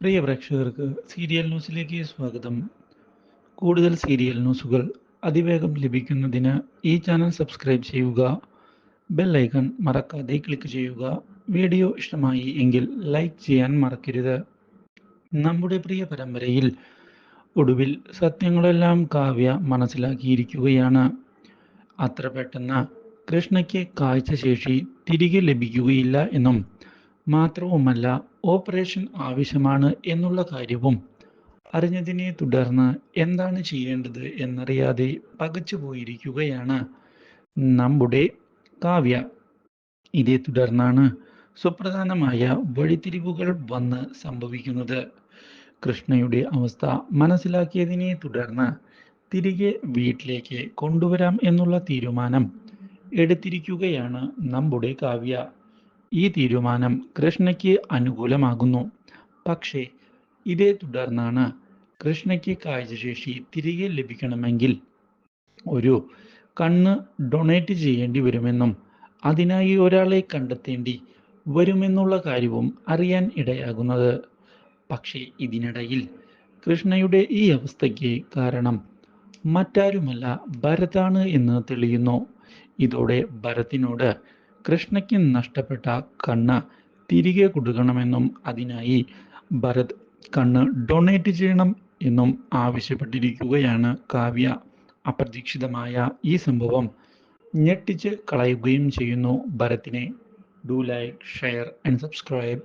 പ്രിയ പ്രേക്ഷകർക്ക് സീരിയൽ ന്യൂസിലേക്ക് സ്വാഗതം. കൂടുതൽ സീരിയൽ ന്യൂസുകൾ അതിവേഗം ലഭിക്കുന്നതിന് ഈ ചാനൽ സബ്സ്ക്രൈബ് ചെയ്യുക ബെൽ ഐക്കൺ മറക്കാതെ ക്ലിക്ക് ചെയ്യുക വീഡിയോ ഇഷ്ടമായി എങ്കിൽ ലൈക്ക് ചെയ്യാൻ മറക്കരുത്. നമ്മുടെ പ്രിയ പരമ്പരയിൽ ഒടുവിൽ സത്യങ്ങളെല്ലാം കാവ്യ മനസ്സിലാക്കിയിരിക്കുകയാണ്. അത്ര പെട്ടെന്ന് കൃഷ്ണയ്ക്ക് കാഴ്ചശേഷി തിരികെ ലഭിക്കുകയില്ല എന്നും മാത്രവുമല്ല ഓപ്പറേഷൻ ആവശ്യമാണ് എന്നുള്ള കാര്യവും അറിഞ്ഞതിനെ തുടർന്ന് എന്താണ് ചെയ്യേണ്ടത് എന്നറിയാതെ പകച്ചു പോയിരിക്കുകയാണ് നമ്മുടെ കാവ്യ. ഇതേ തുടർന്നാണ് സുപ്രധാനമായ വഴിത്തിരിവുകൾ വന്ന് സംഭവിക്കുന്നത്. കൃഷ്ണയുടെ അവസ്ഥ മനസ്സിലാക്കിയതിനെ തുടർന്ന് തിരികെ വീട്ടിലേക്ക് കൊണ്ടുവരാം എന്നുള്ള തീരുമാനം എടുത്തിരിക്കുകയാണ് നമ്മുടെ കാവ്യ. ഈ തീരുമാനം കൃഷ്ണയ്ക്ക് അനുകൂലമാകുന്നു. പക്ഷേ ഇതേ തുടർന്നാണ് കൃഷ്ണയ്ക്ക് കാഴ്ചശേഷി തിരികെ ലഭിക്കണമെങ്കിൽ ഒരു കണ്ണ് ഡൊണേറ്റ് ചെയ്യേണ്ടി വരുമെന്നും അതിനായി ഒരാളെ കണ്ടെത്തേണ്ടി വരുമെന്നുള്ള കാര്യവും അറിയാൻ ഇടയാകുന്നത്. പക്ഷേ ഇതിനിടയിൽ കൃഷ്ണയുടെ ഈ അവസ്ഥയ്ക്ക് കാരണം മറ്റാരുമല്ല ഭരതാണ് എന്ന് തെളിയുന്നു. ഇതോടെ ഭരത്തിനോട് കൃഷ്ണയ്ക്ക് നഷ്ടപ്പെട്ട കണ്ണ് തിരികെ കൊടുക്കണമെന്നും അതിനായി ഭരത് കണ്ണ് ഡൊണേറ്റ് ചെയ്യണം എന്നും ആവശ്യപ്പെട്ടിരിക്കുകയാണ് കാവ്യ. അപ്രതീക്ഷിതമായ ഈ സംഭവം ഞെട്ടിച്ച് കളയുകയും ചെയ്യുന്നു ഭരത്തിനെ do like share and subscribe